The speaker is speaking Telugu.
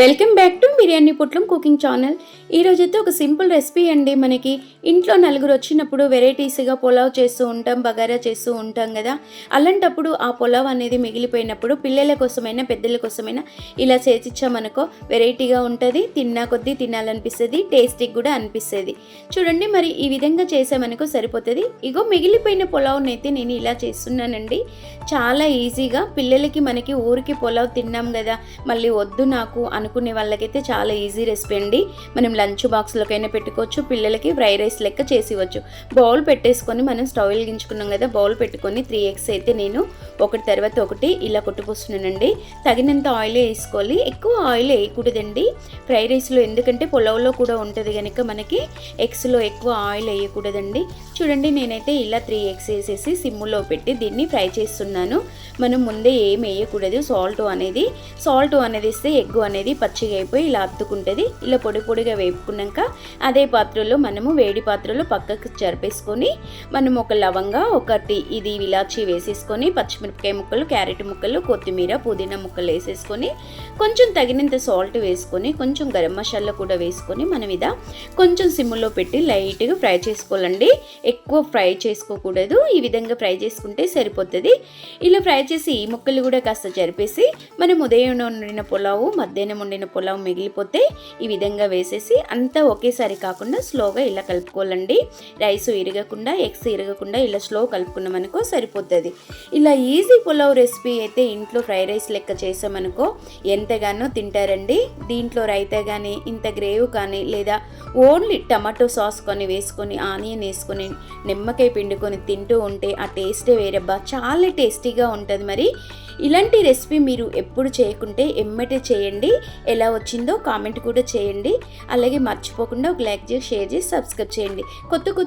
వెల్కమ్ బ్యాక్ టు బిర్యానీ పొట్లం కుకింగ్ ఛానల్. ఈరోజైతే ఒక సింపుల్ రెసిపీ అండి మనకి. ఇంట్లో నలుగురు వచ్చినప్పుడు వెరైటీస్గా పులావ్ చేస్తూ ఉంటాం బగారా చేస్తూ ఉంటాం కదా. అలాంటప్పుడు ఆ పులావ్ అనేది మిగిలిపోయినప్పుడు పిల్లల కోసమైనా పెద్దల కోసమైనా ఇలా చేసిచ్చామనుకో వెరైటీగా ఉంటుంది తిన్నా కొద్దీ తినాలనిపిస్తుంది టేస్టీ కూడా అనిపిస్తుంది. చూడండి మరి ఈ విధంగా చేసామనుకో సరిపోతుంది. ఇగో మిగిలిపోయిన పులావ్ని అయితే నేను ఇలా చేస్తున్నానండి. చాలా ఈజీగా పిల్లలకి మనకి ఊరికి పులావ్ తిన్నాం కదా మళ్ళీ వద్దు నాకు అనుకునే వాళ్ళకైతే చాలా ఈజీ రెసిపీ అండి. మనం లంచ్ బాక్స్లోకైనా పెట్టుకోవచ్చు పిల్లలకి ఫ్రైడ్ రైస్ లెక్క చేసి ఇవ్వచ్చు. బౌల్ పెట్టేసుకొని మనం స్టవ్ వెలిగించుకున్నాం కదా బౌల్ పెట్టుకొని త్రీ ఎగ్స్ అయితే నేను ఒకటి తర్వాత ఒకటి ఇలా కొట్టుకొస్తున్నానండి. తగినంత ఆయిల్ వేసుకోవాలి. ఎక్కువ ఆయిల్ వేయకూడదండి. ఫ్రై రైస్లో ఎందుకంటే పొలవులో కూడా ఉంటుంది కనుక మనకి ఎగ్స్లో ఎక్కువ ఆయిల్ వేయకూడదండి. చూడండి నేనైతే ఇలా త్రీ ఎగ్స్ వేసేసి సిమ్ములో పెట్టి దీన్ని ఫ్రై చేస్తున్నాను. మనం ముందే ఏం వేయకూడదు. సాల్ట్ అనేది సాల్ట్ అనేది ఇస్తే ఎగ్ అనేది పచ్చిగా అయిపోయి ఇలా అత్తుకుంటుంది. ఇలా పొడి పొడిగా వేపుకున్నాక అదే పాత్రలో మనము వేడి పాత్రలో పక్కకు జరిపేసుకొని మనం ఒక లవంగా ఒకటి ఇది ఇలాచి వేసేసుకొని పచ్చిమిరపకాయ ముక్కలు క్యారెట్ ముక్కలు కొత్తిమీర పుదీనా ముక్కలు వేసేసుకొని కొంచెం తగినంత సాల్ట్ వేసుకొని కొంచెం గరం మసాలా కూడా వేసుకొని మనం ఇదా కొంచెం సిమ్లో పెట్టి లైట్గా ఫ్రై చేసుకోవాలండి. ఎక్కువ ఫ్రై చేసుకోకూడదు. ఈ విధంగా ఫ్రై చేసుకుంటే సరిపోతుంది. ఇలా ఫ్రై చేసి ఈ ముక్కలు కూడా కాస్త జరిపేసి మనం ఉదయం వండిన పులావు మధ్యాహ్నం వండిన పులావు మిగిలిపోతే ఈ విధంగా వేసేసి అంతా ఒకేసారి కాకుండా స్లోగా ఇలా కలుపుకోవాలండి. రైస్ ఇరగకుండా ఎగ్స్ ఇరగకుండా ఇలా స్లో కలుపుకున్నామనుకో సరిపోతుంది. ఇలా ఈ ఈజీ పులావ్ రెసిపీ అయితే ఇంట్లో ఫ్రైడ్ రైస్ లెక్క చేసామనుకో ఎంతగానో తింటారండి. దీంట్లో రైతా కానీ ఇంత గ్రేవ్ కానీ లేదా ఓన్లీ టమాటో సాస్ కొని వేసుకొని ఆనియన్ వేసుకొని నిమ్మకాయ పిండుకొని తింటూ ఉంటే ఆ టేస్టే వేరబ్బా. చాలా టేస్టీగా ఉంటుంది మరి. ఇలాంటి రెసిపీ మీరు ఎప్పుడు చేయకుంటే ఎమ్మటే చేయండి. ఎలా వచ్చిందో కామెంట్ కూడా చేయండి. అలాగే మర్చిపోకుండా ఒక లైక్ చేసి షేర్ చేసి సబ్స్క్రైబ్ చేయండి. కొత్త కొత్త